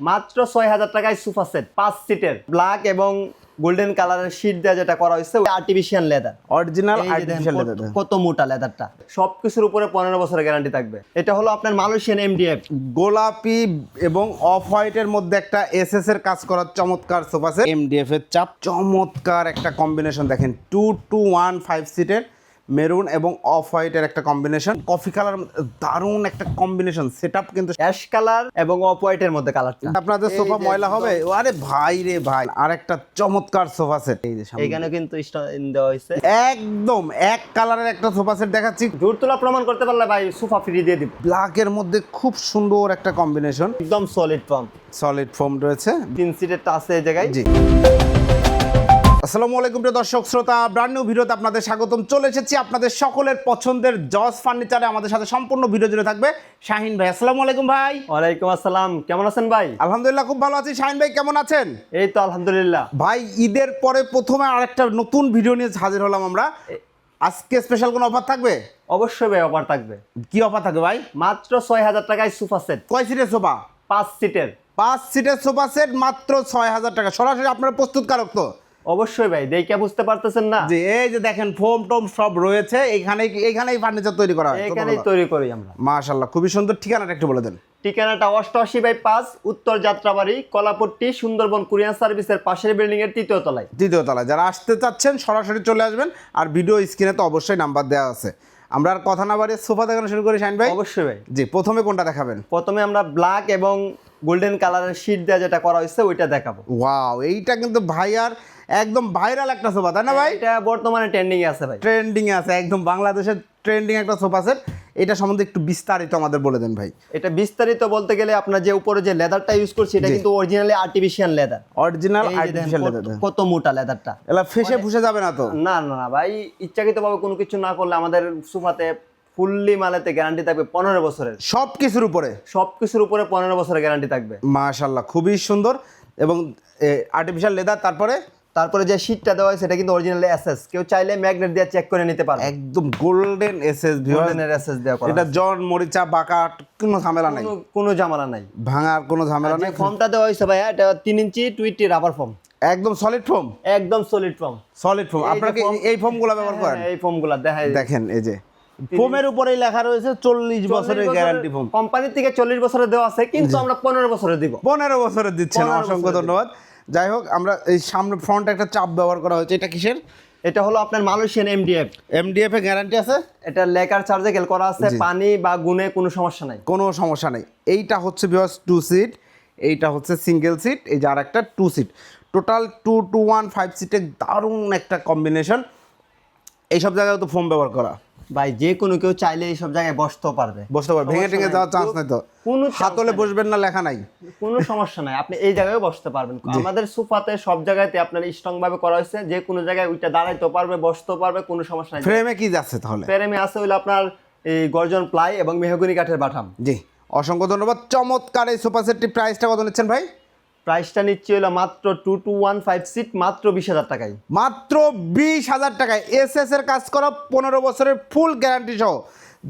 মাত্র ছয় হাজার টাকায় সোফা সেট পাঁচ সিটের। ব্ল্যাক এবং গোল্ডেন কালারের শীট দেওয়া যেটা করা হয়েছে আর্টিফিশিয়াল লেদার অরিজিনাল আর্টিফিশিয়াল কত- কত মোটা লেদারটা সবকিছুর উপরে পনেরো বছরের গ্যারান্টি থাকবে। এটা হলো আপনার মালয়েশিয়ান এমডিএফ গোলাপি এবং অফ হোয়াইটের মধ্যে একটা এসএস এর কাজ করার চমৎকার সোফা সেট। এমডিএফ এর চাপ চমৎকার একটা কম্বিনেশন দেখেন। টু টু ওয়ান ফাইভ সিটের মেরুন এবং অফ হোয়াইটের একটা কম্বিনেশন কফি কালার দারুণ একটা কম্বিনেশন সেটআপ কিন্তু অ্যাশ কালার এবং অফ হোয়াইটের মধ্যে কালারটা আপনাদের সোফা ময়লা হবে? আরে ভাই রে ভাই আর একটা চমৎকার সোফা সেট এই যে সামনে। এইখানে কিন্তু দেওয়া হয়েছে। একদম এক কালারের একটা সোফা সেট দেখাচ্ছি। জোর তোলা প্রমাণ করতে পারলে ভাই সোফা ফ্রি দিয়ে দিব। ব্ল্যাকের মধ্যে খুব সুন্দর একটা কম্বিনেশন একদম সলিড ফর্ম সলিড ফর্ম রয়েছে। তিন সিটেরটা আছে এই জায়গায়। জি। আসসালামু আলাইকুম প্রিয় দর্শক শ্রোতা ব্র্যান্ড নিউ ভিডিওতে আপনাদের স্বাগতম। চলে এসেছি আপনাদের সকলের পছন্দের জজ ফার্নিচারে আমাদের সাথে সম্পূর্ণ ভিডিও জুড়ে থাকবে শাহিন ভাই। আসসালামু আলাইকুম ভাই। ওয়ালাইকুম আসসালাম। কেমন আছেন ভাই? আলহামদুলিল্লাহ খুব ভালো আছি। শাহিন ভাই কেমন আছেন? এই তো আলহামদুলিল্লাহ। ভাই ঈদের পরে প্রথমে আরেকটা নতুন ভিডিও নিয়ে হাজির হলাম আমরা। আজকে স্পেশাল কোনো অফার থাকবে? অবশ্যই ভাই অফার থাকবে। কি অফার থাকবে ভাই? মাত্র ছয় হাজার টাকায় সোফা সেট কয় সিটের সোফা পাঁচ সিটের পাঁচ সিটের সোফা সেট মাত্র ছয় হাজার টাকা। সরাসরি আপনার প্রস্তুতকারক তো। অবশ্যই ভাই দেখে বুঝতে পারতেছেন না। যে এই যে দেখেন ফোম টোম সব রয়েছে এখানে এখানেই ফার্নিচার তৈরি করা হয় এখানেই তৈরি করি আমরা। মাশাআল্লাহ খুবই সুন্দর ঠিকানাটা একটু বলে দেন। ঠিকানাটা অষ্টআশি বাই পাঁচ উত্তর যাত্রাবাড়ি কলাপট্টি সুন্দরবন কুরিয়ান সার্ভিসের পাশের বিল্ডিং এর তৃতীয় তলায়। তৃতীয় তলায়। যারা আসতে চাচ্ছেন সরাসরি চলে আসবেন আর ভিডিও স্ক্রিনে তো অবশ্যই নাম্বার দেওয়া আছে। আমরা আর কথা না বাড়িয়ে সোফা দেখানো শুরু করি শাইন ভাই। অবশ্যই ভাই। জি প্রথমে কোনটা দেখাবেন? প্রথমে আমরা ব্ল্যাক এবং গোল্ডেন কালারের শীট দেওয়া যেটা করা হয়েছে ওইটা দেখাবো। ওয়াও এইটা কিন্তু ভাই আর একদম ভাইরাল একটা সোফা তাই না ভাই? এটা বর্তমানে ট্রেন্ডিং এ আছে ভাই। ট্রেন্ডিং আছে একদম বাংলাদেশের ট্রেন্ডিং একটা সোফা সেট। এটা সম্বন্ধে একটু বিস্তারিত আমাদের বলে দেন ভাই। এটা বিস্তারিত বলতে গেলে আপনার যে উপরে যে লেদারটা ইউজ করছি এটা কিন্তু originally artificial leather original artificial leather কত মোটা লেদারটা। এলা ফেসে ফুসে যাবে না তো? না না না ভাই ইচ্ছাকৃতভাবে কোনো কিছু না করলে আমাদের সোফাতে ফুললি মালেতে গ্যারান্টি থাকবে পনেরো বছরের। সব কিছুর উপরে? সব কিছুর উপরে পনেরো বছরের গ্যারান্টি থাকবে। মাশাল্লাহ খুবই সুন্দর। এবং আর্টিফিশিয়াল লেদার তারপরে? তারপরে যে শীটটা দেওয়া হয় সেটা কিন্তু অরিজিনালি এসএস কেউ চাইলে ম্যাগনেট দিয়ে চেক করে নিতে পারবে। একদম গোল্ডেন এসএস গোল্ডেনের এসএস দেওয়া করা এটা জন মরিচা বাঁকা কোনো ঝামেলা নাই। কোনো- ঝামেলা নাই। ভাঙার কোনো ঝামেলা নাই। ফর্মটা দেওয়া হয়েছে ভাইয়া এটা তিন ইঞ্চি টুইটি রাবার ফর্ম একদম সলিড ফোম একদম সলিড ফর্ম সলিড যে আপনারা কি এই ফোমগুলো ব্যবহার করেন? এই ফর্মগুলো দেখায় দেখেন এই যে। ফোমের উপরেই লেখা রয়েছে চল্লিশ বছরের গ্যারান্টি ফোম কোম্পানি থেকে চল্লিশ বছরের দেওয়া আছে কিন্তু আমরা পনেরো বছরের দিব। পনেরো বছরের দিচ্ছেন। 15 অসংখ্য ধন্যবাদ। যাই হোক আমরা এই সামনে ফ্রন্ট একটা চাপ ব্যবহার করা হয়েছে। এটা কিসের? এটা হলো আপনার মালয়েশিয়ান এমডিএফ এমডিএফ এ গ্যারান্টি আছে? এটা লেকার চার্জেকেল করা আছে পানি বা গুণে কোনো সমস্যা নাই। কোনো সমস্যা নাই। এইটা হচ্ছে বিকজ টু সিট এইটা হচ্ছে সিঙ্গেল সিট এই যে আর একটা two seat total two two one five সিটের দারুণ একটা কম্বিনেশন এইসব জায়গায় তো ফোম ব্যবহার করা। ভাই যে কোনো কেউ চাইলে এই সব জায়গায় বসতেও পারবে। বসতে পারবে। ভেঙে টেঙে যাওয়ার চান্স নাই তো। কোনো হাতলে বসবেন না লেখা নাই। কোনো সমস্যা নাই। আপনি এই জায়গায় বসতে পারবেন। আমাদের সোফাতে সব জায়গাতে আপনার স্ট্রং ভাবে করা হয়েছে। যে কোনো জায়গায় ওইটা দাঁড়াইতে পারবে বসতেও পারবে কোনো সমস্যা নাই। ফ্রেমে কি যাচ্ছে তাহলে? প্যারেমে আছে হইল আপনার এই গর্জন প্লাই এবং মেহগনি কাঠের বাটাম। জি। অসংখ্য ধন্যবাদ। চমৎকার এই সোফা সেটটি প্রাইসটা কত নিচ্ছেন ভাই? প্রাইসটা নিচ্ছে হলো মাত্র two two one five seat মাত্র বিশ হাজার টাকায়। মাত্র বিশ হাজার টাকায়। এস এস এর কাজ করা পনেরো বছরের ফুল গ্যারান্টি সহ।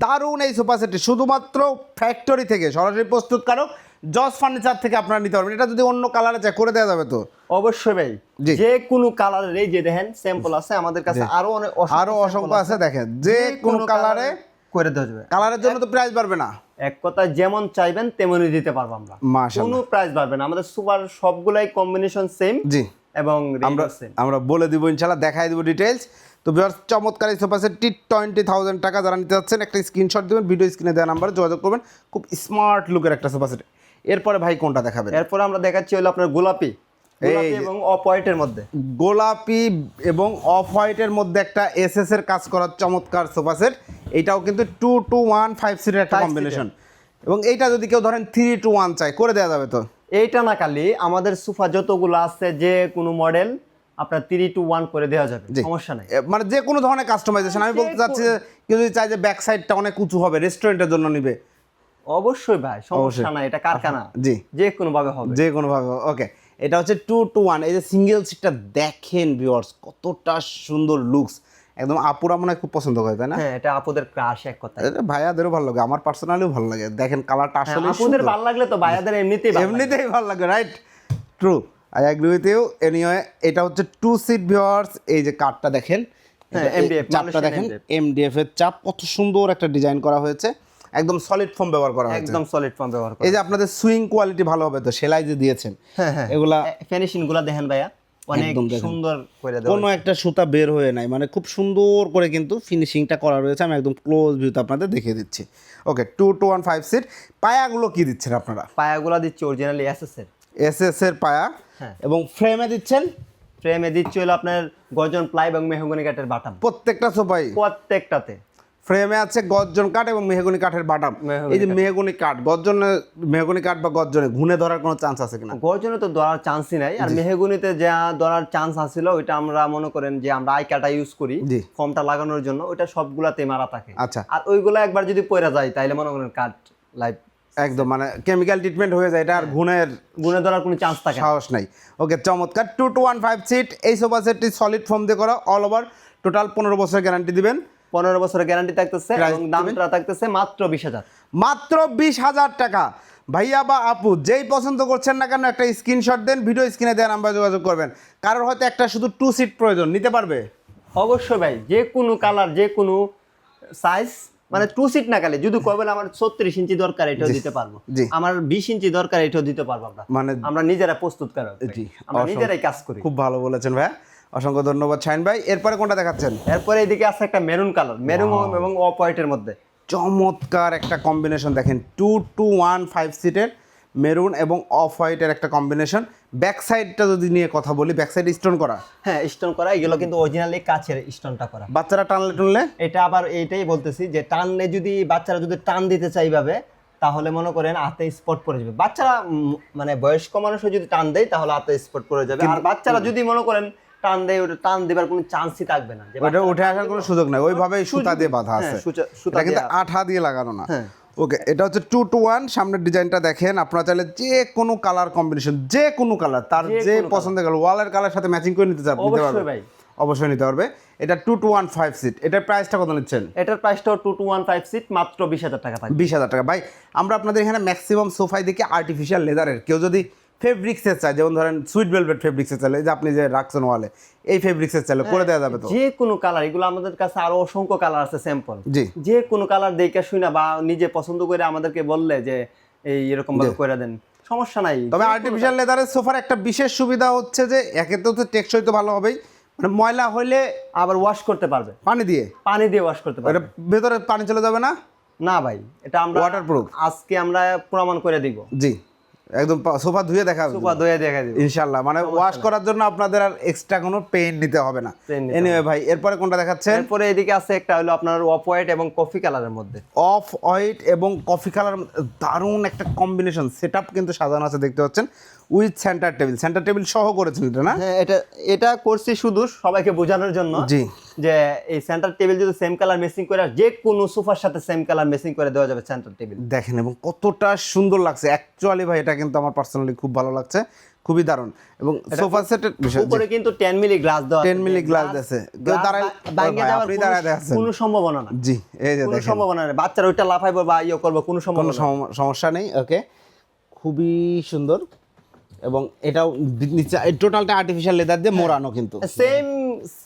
দারুণ এই সোফা সেটটি শুধুমাত্র ফ্যাক্টরি থেকে সরাসরি প্রস্তুতকারক জজ ফার্নিচার থেকে আপনারা নিতে পারবেন। এটা যদি অন্য কালারে চাই করে দেওয়া যাবে তো। অবশ্যই ভাই যে কোনো কালারের এই যে দেখেন স্যাম্পল আছে আমাদের কাছে আরও অনেক আরও অসংখ্য আছে দেখেন। যে কোনো কালারে করে দেওয়া যাবে। কালারের জন্য তো প্রাইস বাড়বে না। এক কথায় যেমন চাইবেন তেমনই দিতে পারব আমরা। কোনো প্রাইস বাড়বে না। আমাদের সুপার সবগুলাই কম্বিনেশন সেম জি। এবং আমরা আমরা বলে দিব ইনশাল্লাহ দেখাই দিব ডিটেলস তো বিহার চমৎকার এই সোফা সেটটি টোয়েন্টি থাউজেন্ড টাকা যারা নিতে যাচ্ছেন একটা স্ক্রিনশট দেবেন ভিডিও স্ক্রিনে দেওয়া নাম্বারে যোগাযোগ করবেন। খুব স্মার্ট লুকের একটা সোফা সেট এরপরে ভাই কোনটা দেখাবেন? এরপর আমরা দেখাচ্ছি হলো আপনার গোলাপি। গোলাপি এবং অফ হোয়াইটের মধ্যে। গোলাপি এবং অফ হোয়াইটের মধ্যে একটা এসএস এর কাজ করার চমৎকার সোফা সেট এটাও কিন্তু টু টু ওয়ান ফাইভ সিটের একটা কম্বিনেশন এবং এইটা যদি কেউ ধরেন থ্রি টু ওয়ান চাই করে দেওয়া যাবে তো? এইটা না খালি আমাদের সোফা যতগুলো আছে যে কোনো মডেল আপনার থ্রি টু ওয়ান করে দেওয়া যাবে। সমস্যা নাই। মানে যে কোনো ধরনের কাস্টমাইজেশন আমি বলতে চাচ্ছি যে কেউ যদি চাই যে ব্যাক সাইডটা অনেক উঁচু হবে রেস্টুরেন্টের জন্য নিবে। অবশ্যই ভাই সমস্যা নাই এটা কারখানা। জি। যে কোনো ভাবে হবে। যে কোনোভাবে ওকে এটা হচ্ছে টু টু ওয়ান এই যে সিঙ্গেল সিটটা দেখেন ভিউয়ার্স কতটা সুন্দর লুকস একদম আপুরা মনে হয় খুব পছন্দ করে তাই না? হ্যাঁ এটা আপুদের ক্রাশ এক কথা এটা ভাইয়াদেরও ভালো লাগে আমার পার্সোনালিও ভালো লাগে। দেখেন কালারটা আসলে আপুদের ভালো লাগলে তো ভাইয়াদের এমনিতেই ভালো এমনিতেই ভালো লাগে right true I agree with you anyway এটা হচ্ছে টু সিট ভিউয়ার্স এই যে কার্ডটা দেখেন হ্যাঁ, চাপটা দেখেন এমডিএফ এর চাপ কত সুন্দর একটা ডিজাইন করা হয়েছে। একদম সলিড ফর্ম ব্যবহার করা হয়েছে। একদম সলিড ফর্ম ব্যবহার করে এই যে আপনাদের সুইং কোয়ালিটি ভালো হবে তো সেলাই যে দিয়েছেন হ্যাঁ হ্যাঁ। এগুলা ফিনিশিংগুলা দেখেন ভাইয়া। অনেক সুন্দর করে দেওয়া কোনো একটা সুতা বের হয়ে নাই। মানে খুব সুন্দর করে কিন্তু ফিনিশিংটা করা রয়েছে। আমি একদম ক্লোজ ভিউতে আপনাদের দেখিয়ে দিচ্ছি। Okay two two one five seat পায়াগুলো কি দিচ্ছেন আপনারা? পায়াগুলা দিচ্ছে অরিজিনালি এসএসএর এস এস এর পায়া। হ্যাঁ। এবং ফ্রেমে দিচ্ছেন? ফ্রেমে দিচ্ছে হলো আপনার গর্জন প্লাই এবং মেহগনি কাঠের বাটাম। প্রত্যেকটা সোফাই? প্রত্যেকটাতে। ফ্রেমে আছে গর্জন কাঠ এবং মেহগনি কাঠের বাটাম। মেহগনি এই যে মেহগনি কাঠ গর্জনে মেহগনি কাঠ বা গর্জনে ঘুনে ধরার কোনো চান্স আছে কিনা? গর্জনে তো ধরার চান্সই নাই। আর মেহগনিতে যা ধরার চান্স আছিল ওইটা আমরা মনে করেন যে আমরা আই কাটা ইউজ করি। ফর্মটা লাগানোর জন্য ওইটা সবগুলাতে মারা থাকে। আচ্ছা। আর ওইগুলা একবার যদি পড়ে যায় তাহলে মনে করেন কাঠ লাইফ একদম মানে কেমিক্যাল ট্রিটমেন্ট হয়ে যায় এটা আর ঘুণের গুনে ধরার কোনো চান্স থাকে। সাহস নাই। ওকে চমৎকার two two one five seat এই সোফা সেটটি সলিড ফর্ম দিয়ে করা অল ওভার টোটাল পনেরো বছরের গ্যারান্টি দিবেন। পনেরো বছরের গ্যারান্টি থাকতেছে এবং দামটা থাকতেছে মাত্র বিশ হাজার। মাত্র বিশ হাজার টাকা। ভাইয়া বা আপু যেই পছন্দ করছেন না কেন একটা স্ক্রিনশট দেন ভিডিও স্ক্রিনে দেওয়া নাম্বার যোগাযোগ করবেন। কারোর হয়তো একটা শুধু টু সিট প্রয়োজন নিতে পারবে? অবশ্যই ভাই যে কোনো কালার যে কোনো সাইজ মানে টু সিট না কালে যদি কবেন আমার ছত্রিশ ইঞ্চি দরকার এটাও দিতে পারব। আমার বিশ ইঞ্চি দরকার এটাও দিতে পারব আমরা। মানে আমরা নিজেরা প্রস্তুত করা আমরা নিজেরাই কাজ করি। খুব ভালো বলেছেন ভাইয়া। অসংখ্য ধন্যবাদ শাইন ভাই। এরপরে কোনটা দেখাচ্ছেন? এরপরে এদিকে আছে একটা মেরুন কালার মেরুন এবং অফ হোয়াইটের মধ্যে। চমৎকার একটা কম্বিনেশন দেখেন টু টু ওয়ান ফাইভ সিটের মেরুন এবং অফ হোয়াইটের একটা কম্বিনেশন। ব্যাক সাইডটা যদি নিয়ে কথা বলি ব্যাক সাইড স্টোন করা? হ্যাঁ স্টোন করা এগুলো কিন্তু অরিজিনালি কাছের স্টোনটা করা। বাচ্চারা টানলে টুনলে? এটা আবার এইটাই বলতেছি যে টানলে যদি বাচ্চারা যদি টান দিতে চাই ভাবে তাহলে মনে করেন হাতে স্পট পড়ে যাবে। বাচ্চারা মানে বয়স্ক মানুষও যদি টান দেয় তাহলে হাতে স্পট পড়ে যাবে। আর বাচ্চারা যদি মনে করেন টান দেয় ওটা টান দেবার কোনো চান্সই থাকবে না। ওটা উঠে আসার কোনো সুযোগ নাই। সুতা দিয়ে বাঁধা হ্যাঁ, আছে। সুতা কিন্তু আঠা দিয়ে লাগানো না। হ্যাঁ। ওকে এটা হচ্ছে টু টু ওয়ান সামনের ডিজাইনটা দেখেন আপনারা চাইলে যে কোনো কালার কম্বিনেশন যে কোনো কালার তার যে পছন্দের কালার ওয়ালের কালার সাথে ম্যাচিং করে নিতে চান নিতে অবশ্যই পারবে। ভাই। অবশ্যই নিতে পারবে। এটা two two one five seat এটার প্রাইসটা কত নিচ্ছেন? এটার প্রাইসটাও two two one five seat মাত্র বিশ হাজার টাকা বিশ হাজার টাকা। ভাই আমরা আপনাদের এখানে ম্যাক্সিমাম সোফাই দেখি আর্টিফিশিয়াল লেদারের কেউ যদি ফেব্রিক্সের চায় যেমন ধরেন সুইট ভেলভেট ফেব্রিক্সের চাইলে যে আপনি যে রাখছেন ওয়ালে এই ফেব্রিক্সের চাইলে করে দেওয়া যাবে তো? যে কোনো কালার এগুলো আমাদের কাছে আরও অসংখ্য কালার আছে স্যাম্পল জি। যে কোনো কালার দেখে শুনে বা নিজে পছন্দ করে আমাদেরকে বললে যে এই এরকম ভাবে করে দেন সমস্যা নাই। তবে আর্টিফিশিয়াল লেদারের সোফার একটা বিশেষ সুবিধা হচ্ছে যে একে তো টেকসই তো ভালো হবেই মানে ময়লা হইলে আবার ওয়াশ করতে পারবে। পানি দিয়ে? পানি দিয়ে ওয়াশ করতে পারবে। ভেতরে পানি চলে যাবে না? না ভাই এটা আমরা Waterproof? আজকে আমরা প্রমাণ করে দিব। জি। একদম সোফা ধুয়ে দেখা সোফা ধুয়ে দেখা দিব ইনশাআল্লাহ মানে ওয়াশ করার জন্য আপনাদের আর এক্সট্রা কোনো পেইন নিতে হবে না। এনিওয়ে ভাই এরপরে কোনটা দেখাচ্ছেন? এরপরে এদিকে আছে একটা হলো আপনার অফ হোয়াইট এবং কফি কালারের মধ্যে। অফ হোয়াইট এবং কফি কালার দারুণ একটা কম্বিনেশন সেট কিন্তু সাজানো আছে দেখতে পাচ্ছেন with centre table centre table সহ করেছেন এটা না? হ্যাঁ এটা এটা করছি শুধু সবাইকে বোঝানোর জন্য জি। যে এই সেন্টার টেবিল যদি সেম কালার মেসিং করে আর যে কোনো সোফার সাথে সেম কালার মেসিং করে দেওয়া যাবে সেন্টার টেবিল দেখেন এবং কতটা সুন্দর লাগছে। অ্যাকচুয়ালি ভাই এটা কিন্তু আমার পার্সোনালি খুব ভালো লাগছে। খুবই দারুণ। এবং সোফা সেটের বিষয় উপরে কিন্তু 10 মিলি গ্লাস দেওয়া 10 মিলি glass আছে। দাঁড়ায়- ভাঙে যাওয়ার কোনো-। কোনো সম্ভাবনা না। জি এই যে কোনো সম্ভাবনা নেই। বাচ্চারা ওইটা লাফাইবো বা ইয়ে করব কোনো কোনো সম্ভাবনা। সম- সমস্যা নেই ওকে খুবই সুন্দর। এবং এটাও নিচে টোটালটা আর্টিফিশিয়াল লেদার দিয়ে মোড়ানো কিন্তু। সেম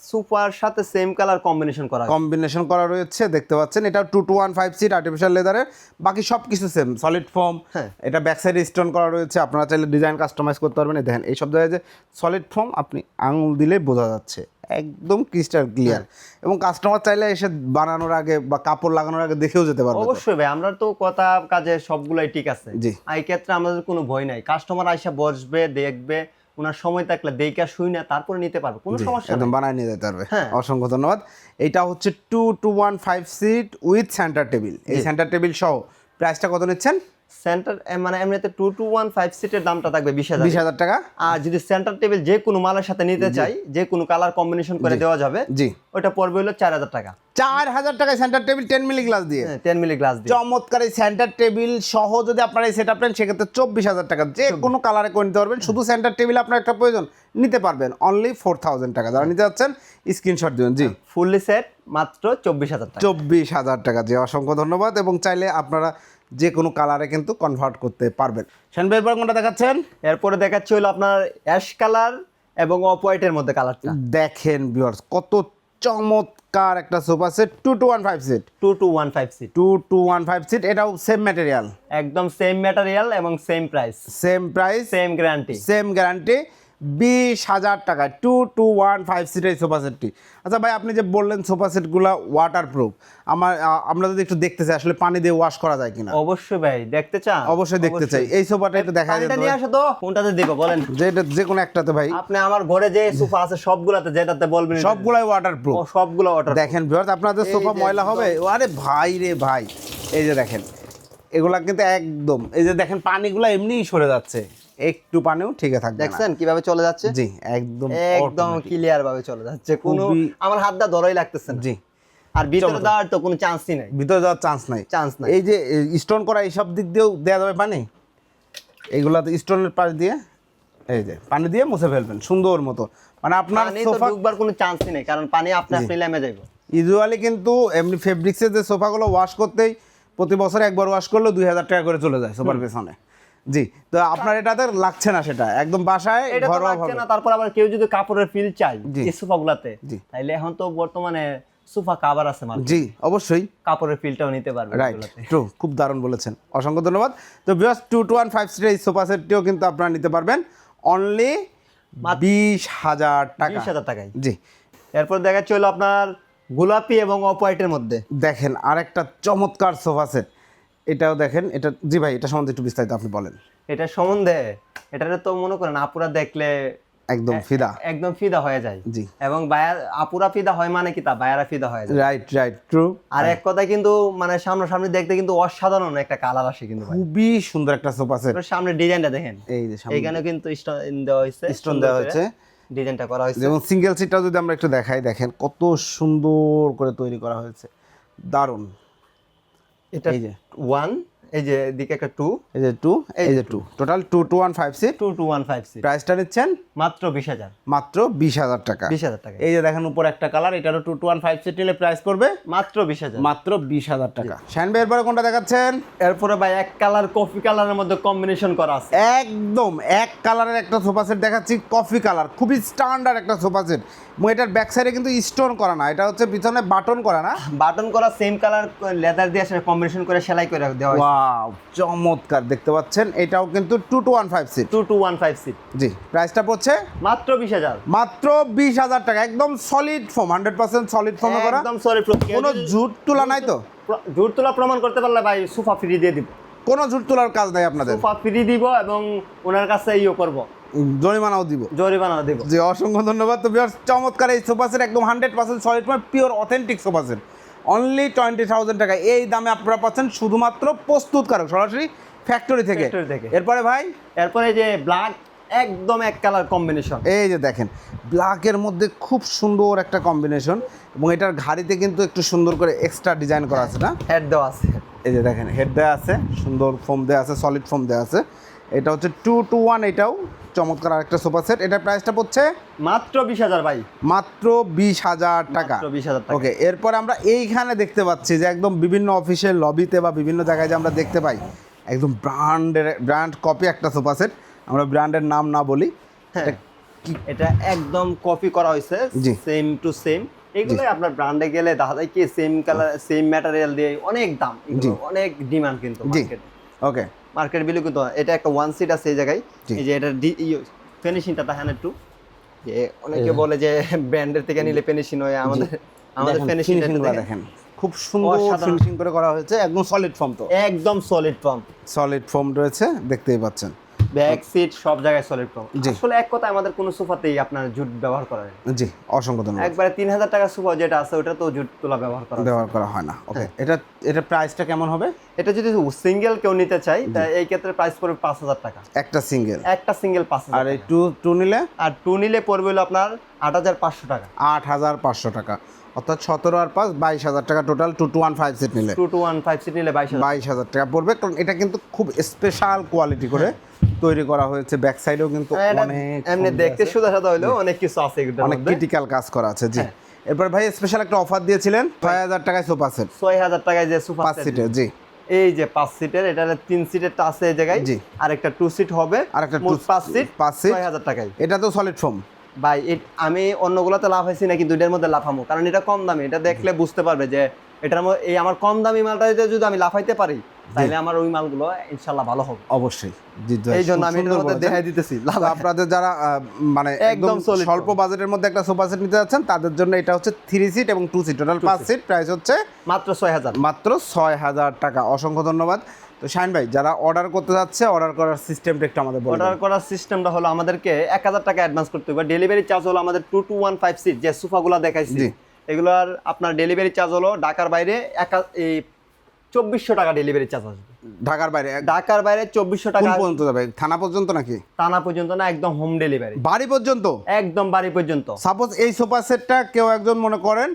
সুপার সাথে সেম কালার কম্বিনেশন করা কম্বিনেশন করা রয়েছে দেখতে পাচ্ছেন। এটা two two one five seat artificial লেদারের বাকি সব কিছু সেম সলিড ফর্ম হ্যাঁ। এটা ব্যাক সাইডে স্টোন করা রয়েছে। আপনারা চাইলে ডিজাইন কাস্টমাইজ করতে পারবেন। দেখেন এই সব জায়গায় যে সলিড ফর্ম আপনি আঙুল দিলে বোঝা যাচ্ছে। একদম ক্রিস্টাল ক্লিয়ার এবং কাস্টমার চাইলে এসে বানানোর আগে বা কাপড় লাগানোর আগে দেখেও যেতে পারবে। অবশ্যই ভাই আমরা তো কথা কাজে সবগুলাই ঠিক আছে। জি। এই ক্ষেত্রে আমাদের কোনো ভয় নাই। কাস্টমার আইসা বসবে দেখবে। ওনার সময় থাকলে দেখা শুই না তারপরে নিতে পারবে কোনো সমস্যা একদম বানায় নিয়ে যেতে পারবে। হ্যাঁ। অসংখ্য ধন্যবাদ। এটা হচ্ছে two two one five seat with centre table এই সেন্টার টেবিল সহ প্রাইসটা কত নিচ্ছেন? সেন্টার মানে এমনিতে টু টু ওয়ান ফাইভ সিটের দামটা থাকবে বিশ হাজার। বিশ হাজার টাকা। আর যদি সেন্টার টেবিল যে কোনো মালের সাথে নিতে চাই যে কোনো কালার কম্বিনেশন করে দেওয়া যাবে জি। ওটা পড়বে হলো চার হাজার টাকা। চার হাজার টাকায় centre table ten milli glass দিয়ে। টেন মিলি গ্লাস দিয়ে। চমৎকার এই সেন্টার টেবিল সহ যদি আপনারা এই সেট আপ নেন সেক্ষেত্রে চব্বিশ হাজার টাকা। যে কোনো কালারে করে নিতে পারবেন শুধু সেন্টার টেবিল আপনার একটা প্রয়োজন নিতে পারবেন। অনলি ফোর থাউজেন্ড টাকা। যারা নিতে যাচ্ছেন স্ক্রিনশট দিবেন জি। ফুললি সেট মাত্র চব্বিশ হাজার চব্বিশ হাজার টাকা। জি অসংখ্য ধন্যবাদ। এবং চাইলে আপনারা যে কোনো কালারে কিন্তু কনভার্ট করতে পারবেন। শানবে এরপর কোনটা দেখাচ্ছেন? এরপরে দেখাচ্ছি হলো আপনার অ্যাশ কালার এবং অফ হোয়াইটের মধ্যে কালারটা দেখেন ভিউয়ার্স কত চমৎকার একটা sofa set two two one five seat two two one five seat two two one five seat এটাও সেম ম্যাটেরিয়াল একদম সেম ম্যাটেরিয়াল এবং same price same price same guarantee same guarantee বিশ হাজার টাকা। টু টু ওয়ান ফাইভ সিটের sofa সেটটি আচ্ছা ভাই আপনি যে বললেন সোফা সেটগুলো ওয়াটার প্রুফ আমার আমরা যদি একটু দেখতে চাই আসলে পানি দিয়ে ওয়াশ করা যায় কিনা? অবশ্যই ভাই দেখতে চান? অবশ্যই দেখতে চাই। এই সোফাটা একটু দেখা যায় নিয়ে আসো তো কোনটাতে দিব বলেন? যে এটা যে কোনো একটাতে ভাই। আপনি আমার ঘরে যে সোফা আছে সবগুলাতে যেটাতে বলবেন সবগুলাই ওয়াটার। প্রুফ সবগুলো অর্ডার দেখেন ভিউয়ার্স আপনাদের সোফা ময়লা হবে? আরে ভাই রে ভাই। এই যে দেখেন এগুলা কিন্তু একদম এই যে দেখেন পানিগুলো এমনিই সরে যাচ্ছে। একটু পানিও ঠিক থাকবে দেখছেন কীভাবে চলে যাচ্ছে? জি একদম একদম ক্লিয়ার ভাবে চলে যাচ্ছে। কোনো আমার হাতটা ধরাই লাগতেছে না। জি। আর ভিতরে। দেওয়ার তো কোনো চান্সই নাই। ভিতরে যাওয়ার চান্স নাই। চান্স নাই। এই যে স্টোন করা এইসব দিক দিয়েও দেওয়া যাবে পানি? এইগুলাতে স্টোনের পাশ দিয়ে এই যে পানি দিয়ে মুছে ফেলবেন সুন্দর মতো। মানে আপনার সোফা ঢুকবার কোনো চান্সই নেই কারণ পানি আপনি আপনি লেমে যাইবো। ইউজুয়ালি কিন্তু এমনি ফেব্রিক্সের যে সোফাগুলো ওয়াশ করতেই প্রতি বছর একবার ওয়াশ করলেও দুই হাজার টাকা করে চলে যায় সোফার পেছনে। জি তো আপনার এটাতে লাগছে না সেটা একদম বাসায় ঘরোয়া লাগছে না তারপর আবার কেউ যদি কাপড়ের ফিল চাই জি। এই সোফা গুলাতে জি। তাইলে এখন তো বর্তমানে সোফা কাভার আছে মানে জি অবশ্যই। কাপড়ের ফিলটাও নিতে পারবেন রাইট ট্রু খুব দারুণ বলেছেন অসংখ্য ধন্যবাদ। তো বিয়াস টু টু ওয়ান ফাইভ সিটের এই সোফা সেটটিও কিন্তু আপনারা নিতে পারবেন অনলি বিশ হাজার টাকা। বিশ হাজার টাকায়। জি। এরপর দেখা চলো আপনার গোলাপি এবং অফ হোয়াইটের মধ্যে। দেখেন আরেকটা চমৎকার সোফা সেট। এটাও দেখেন এটা জি ভাই এটা সম্বন্ধে একটু বিস্তারিত আপনি বলেন। এটা সম্বন্ধে এটারে তো মনে করেন আপুরা দেখলে একদম ফিদা। একদম ফিদা হয়ে যায়। জি। এবং বায়ার আপুরা ফিদা হয় মানে কি তা? বায়ারা ফিদা হয়ে যায়। রাইট রাইট ট্রু আর এক কথায় কিন্তু মানে সামনাসামনি দেখতে কিন্তু অসাধারণ একটা কালার আসে কিন্তু ভাই। খুবই সুন্দর একটা সোফা সেট এবার সামনে ডিজাইনটা দেখেন। এই যে সামনে। এইখানে কিন্তু স্টোন দেওয়া হয়েছে স্টোন দেওয়া হয়েছে। ডিজাইনটা করা হয়েছে। যেমন সিঙ্গেল সিটটাও যদি আমরা একটু দেখাই দেখেন কত সুন্দর করে তৈরি করা হয়েছে। দারুণ। এটা ওয়ান এই যে দিকে একটা টু এই যে টু এই যে two total two two one five seat two two one five প্রাইসটা নিচ্ছেন? মাত্র বিশ হাজার। মাত্র বিশ হাজার টাকা। বিশ হাজার টাকা। এই যে দেখেন উপর একটা কালার এটারও two two one five seat নিলে প্রাইস পড়বে মাত্র বিশ হাজার। মাত্র বিশ হাজার টাকা। ভাই এরপরে কোনটা দেখাচ্ছেন? এরপরে ভাই এক কালার কফি কালারের মধ্যে কম্বিনেশন করা আছে। একদম এক কালারের একটা সোফা সেট দেখাচ্ছি কফি কালার খুবই স্ট্যান্ডার্ড একটা সোফা সেট এবং এটার ব্যাক সাইডে কিন্তু স্টোন করা না এটা হচ্ছে পিছনে বাটন করা না। বাটন করা সেম কালার লেদার দিয়ে আসলে কম্বিনেশন করে সেলাই করে দেওয়া ওয়াও চমৎকার দেখতে পাচ্ছেন? এটাও কিন্তু two two one five seat two two one five six G প্রাইসটা পড়ছে? মাত্র বিশ হাজার। মাত্র বিশ হাজার টাকা একদম solid foam hundred percent solid ফোমে করা। একদম সরি কোনো ঝুট তোলা নাই তো? জোর তোলা প্রমাণ করতে পারলে ভাই সোফা ফ্রি দিয়ে দিব। কোনো ঝুট তোলার কাজ নাই আপনাদের। সোফা ফ্রি দিব এবং ওনার কাছে ইয়ে করব। জরিমানাও দিব। জরিমানা দিব। জি অসংখ্য ধন্যবাদ। তো বিয়ার চমৎকার এই সোফা সেট একদম hundred percent solid foam pure authentic sofa set only twenty thousand টাকা। এই দামে আপনারা পাচ্ছেন শুধুমাত্র প্রস্তুতকারক সরাসরি ফ্যাক্টরি থেকে। থেকে। এরপরে ভাই? এরপরে যে ব্ল্যাক একদম এক কালার কম্বিনেশন এই যে দেখেন ব্ল্যাকের মধ্যে খুব সুন্দর একটা কম্বিনেশন এবং এটার ঘাড়িতে কিন্তু একটু সুন্দর করে এক্সট্রা ডিজাইন করা আছে না? হেড দেওয়া আছে। এই যে দেখেন হেড দেওয়া আছে সুন্দর ফোম দেওয়া আছে সলিড ফোম দেওয়া আছে। এটা হচ্ছে টু টু ওয়ান এটাও চমৎকার আরেকটা সোফা সেট এটার প্রাইসটা পড়ছে? মাত্র বিশ হাজার ভাই। মাত্র বিশ হাজার টাকা। বিশ হাজার টাকা। ওকে এরপর আমরা এইখানে দেখতে পাচ্ছি যে একদম বিভিন্ন অফিসের লবিতে বা বিভিন্ন জায়গায় যে আমরা দেখতে পাই একদম ব্র্যান্ডের ব্র্যান্ড কপি একটা সোফা সেট আমরা ব্র্যান্ডের নাম না বলি। হ্যাঁ। এটা একদম কপি করা হয়েছে সেম টু সেম এগুলো আপনার ব্র্যান্ডে গেলে দেখা যায় কি সেম কালার সেম ম্যাটেরিয়াল দিয়ে অনেক দাম। অনেক ডিমান্ড কিন্তু ওকে মার্কেট ভ্যালু কিন্তু এটা একটা ওয়ান সিট আছে এই জায়গায়। এই যে এটা ফিনিশিংটা দেখেন একটু। যে অনেকে বলে যে ব্র্যান্ডের থেকে নিলে ফিনিশিং হয় আমাদের আমাদের ফিনিশিং ফিনিশিংগুলো দেখেন। খুব সুন্দর। ফিনিশিং করে করা হয়েছে একদম সলিড ফর্ম তো। একদম সলিড ফর্ম সলিড ফর্ম রয়েছে দেখতেই পাচ্ছেন। ব্যাক সিট সব জায়গায় সলিড জি। আসলে এক কথা আমাদের কোনো সোফাতেই আপনার জুট ব্যবহার করা হয় জি অসংখ্য ধন্যবাদ। একবারে তিন হাজার টাকার সোফা যেটা আছে ওটা তো জুট তোলা ব্যবহার করা হয়। ব্যবহার করা হয় না। ওকে এটা এটা প্রাইসটা কেমন হবে? এটা যদি সিঙ্গেল কেউ নিতে চাই তা এই ক্ষেত্রে প্রাইস পড়বে পাঁচ হাজার টাকা। একটা সিঙ্গেল একটা সিঙ্গেল পাঁচ আর এই টু টু নিলে? আর টু নিলে পড়বে হলো আপনার আট হাজার পাঁচশো টাকা। আট হাজার পাঁচশো টাকা। অর্থাৎ সতেরো আর পাঁচ বাইশ হাজার টাকা total two two one five seat নিলে। Two two one five seat নিলে বাইশ বাইশ হাজার টাকা পড়বে কারণ এটা কিন্তু খুব স্পেশাল কোয়ালিটি করে তৈরি করা হয়েছে ব্যাক সাইডেও কিন্তু হ্যাঁ, অনেক এমনি দেখতে। সুদা সাদা হইলেও অনেক কিছু আছে অনেক ক্রিটিক্যাল কাজ করা আছে জি। হ্যাঁ। এরপর ভাই স্পেশাল একটা অফার দিয়েছিলেন ছয় হাজার টাকায় সোফা সেট ছয় হাজার টাকায় যে সোফা পাঁচ সিটের জি। এই যে পাঁচ সিটের এটা তিন সিটেরটা আছে এই জায়গায়। জি। আর একটা টু সিট হবে আরেকটা পাঁচ সিট পাঁচ seat। ছয় হাজার টাকায়। এটা তো সলিড ফোম ভাই আমি অন্যগুলোতে লাভ হয়েছি না কিন্তু এটার মধ্যে লাফামো কারণ এটা কম দামি এটা দেখলে বুঝতে পারবে যে এটার এই আমার কম দামি মালটা যদি আমি লাফাইতে পারি তাহলে আমার ওই মালগুলো ইনশাল্লাহ ভালো হবে। অবশ্যই। এই জন্য আমি। দেখাই দিতেছি। আপনাদের যারা মানে একদম স্বল্প বাজেটের মধ্যে একটা সোফা সেট নিতে যাচ্ছেন তাদের জন্য এটা হচ্ছে থ্রি সিট এবং টু সিট টোটাল পাঁচ সিট প্রাইস হচ্ছে মাত্র ছয় হাজার। মাত্র ছয় হাজার টাকা। অসংখ্য ধন্যবাদ। তো শাইন ভাই যারা অর্ডার করতে যাচ্ছে অর্ডার করার সিস্টেমটা একটু আমাদের অর্ডার করার সিস্টেমটা হলো আমাদেরকে এক হাজার টাকা অ্যাডভান্স করতে হবে। ডেলিভারি চার্জ হলো আমাদের two two one five seat যে সোফাগুলো দেখাইছি। এগুলোর আপনার ডেলিভারি চার্জ হলো ঢাকার বাইরে এক এই চব্বিশশো টাকা ডেলিভারি চার্জ আসবে। ঢাকার বাইরে? ঢাকার বাইরে চব্বিশশো টাকা পর্যন্ত যাবে? থানা পর্যন্ত নাকি? টানা পর্যন্ত না একদম হোম ডেলিভারি বাড়ি পর্যন্ত? একদম বাড়ি পর্যন্ত। সাপোজ এই সোফা সেটটা কেউ একজন মনে করেন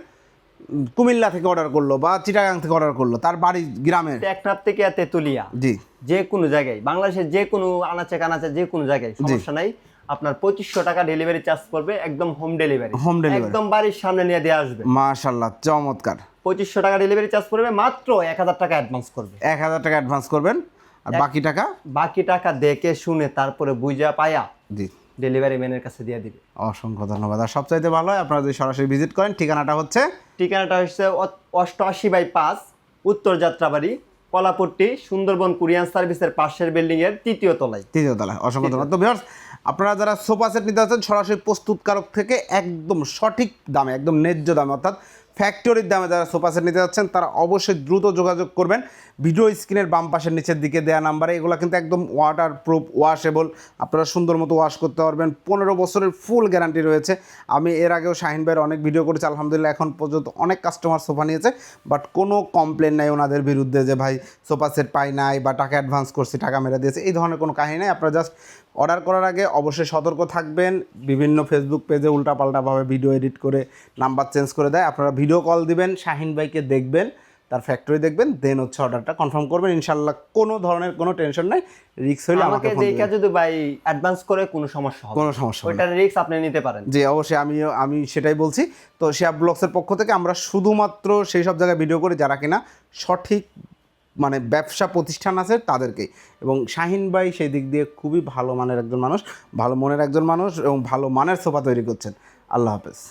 কুমিল্লা থেকে অর্ডার করল বা চিটাগাং থেকে অর্ডার করল তার বাড়ি গ্রামের? টেকনাফ থেকে তেতুলিয়া। জি। যে কোনো জায়গায় বাংলাদেশের যে কোনো আনাচে কানাচে যে কোনো জায়গায় সমস্যা নাই। আপনার পঁচিশশো টাকা ডেলিভারি চার্জ করবে একদম হোম ডেলিভারি Home delivery। একদম বাড়ির সামনে নিয়ে দিয়ে আসবে। মাশাল্লাহ চমৎকার। পঁচিশশো টাকা ডেলিভারি চার্জ করবে মাত্র এক হাজার টাকা অ্যাডভান্স করবে। এক হাজার টাকা অ্যাডভান্স করবেন আর বাকি টাকা? বাকি টাকা দেখে শুনে তারপরে বুঝা পায়া জি। ডেলিভারি ম্যানের কাছে দিয়ে দিবে। অসংখ্য ধন্যবাদ। আর সবচাইতে ভালো হয় আপনারা যদি সরাসরি ভিজিট করেন ঠিকানাটা হচ্ছে? ঠিকানাটা হচ্ছে অষ্টআশি বাই পাঁচ উত্তর যাত্রাবাড়ি কলাপট্টি সুন্দরবন কুরিয়ান সার্ভিসের পাশের বিল্ডিং এর তৃতীয় তলায়। তৃতীয় তলায়। অসংখ্য ধন্যবাদ। তো ভিউয়ার্স আপনারা যারা সোফা সেট নিতে যাচ্ছেন সরাসরি প্রস্তুতকারক থেকে একদম সঠিক দামে একদম ন্যায্য দামে অর্থাৎ ফ্যাক্টরির দামে যারা সোফা সেট নিতে যাচ্ছেন, তারা অবশ্যই দ্রুত যোগাযোগ করবেন। ভিডিও স্ক্রিনের বাম পাশের নিচের দিকে দেওয়া নাম্বারে। এগুলো কিন্তু একদম ওয়াটার প্রুফ ওয়াশেবল আপনারা সুন্দর মতো ওয়াশ করতে পারবেন। পনেরো বছরের ফুল গ্যারান্টি রয়েছে। আমি এর আগেও শাহিন ভাইয়ের অনেক ভিডিও করেছি, আলহামদুলিল্লাহ এখন পর্যন্ত অনেক কাস্টমার সোফা নিয়েছে। বাট কোনো কমপ্লেন নাই ওনাদের বিরুদ্ধে যে, ভাই সোফা সেট পাই নাই বা টাকা অ্যাডভান্স করছি, টাকা মেরে দিয়েছে। এই ধরনের কোনো কাহিনী নাই। আপনারা জাস্ট অর্ডার করার আগে অবশ্যই সতর্ক থাকবেন। বিভিন্ন ফেসবুক পেজে উল্টাপাল্টাভাবে ভিডিও এডিট করে নাম্বার চেঞ্জ করে দেয়। আপনারা ভিডিও কল দিবেন শাহিন ভাইকে দেখবেন তার ফ্যাক্টরি দেখবেন দেন হচ্ছে অর্ডারটা কনফার্ম করবেন। ইনশাল্লাহ কোনো ধরনের কোনো টেনশন নাই। রিক্স হইলে আমাকে যে দেখা যদি ভাই অ্যাডভান্স করে কোনো সমস্যা হবে কোনো সমস্যা। ওইটার রিস্ক আপনি নিতে পারেন। জি অবশ্যই আমি আমি সেটাই বলছি। তো শেয়ার ব্লগসের পক্ষ থেকে আমরা শুধুমাত্র সেই সব জায়গায় ভিডিও করি যারা কিনা সঠিক মানে ব্যবসা প্রতিষ্ঠান আছে তাদেরকে। এবং শাহিন ভাই সেই দিক দিয়ে খুবই ভালো মানের একজন মানুষ, ভালো মনের একজন মানুষ এবং ভালো মানের সোফা তৈরি করছেন। আল্লাহ হাফেজ।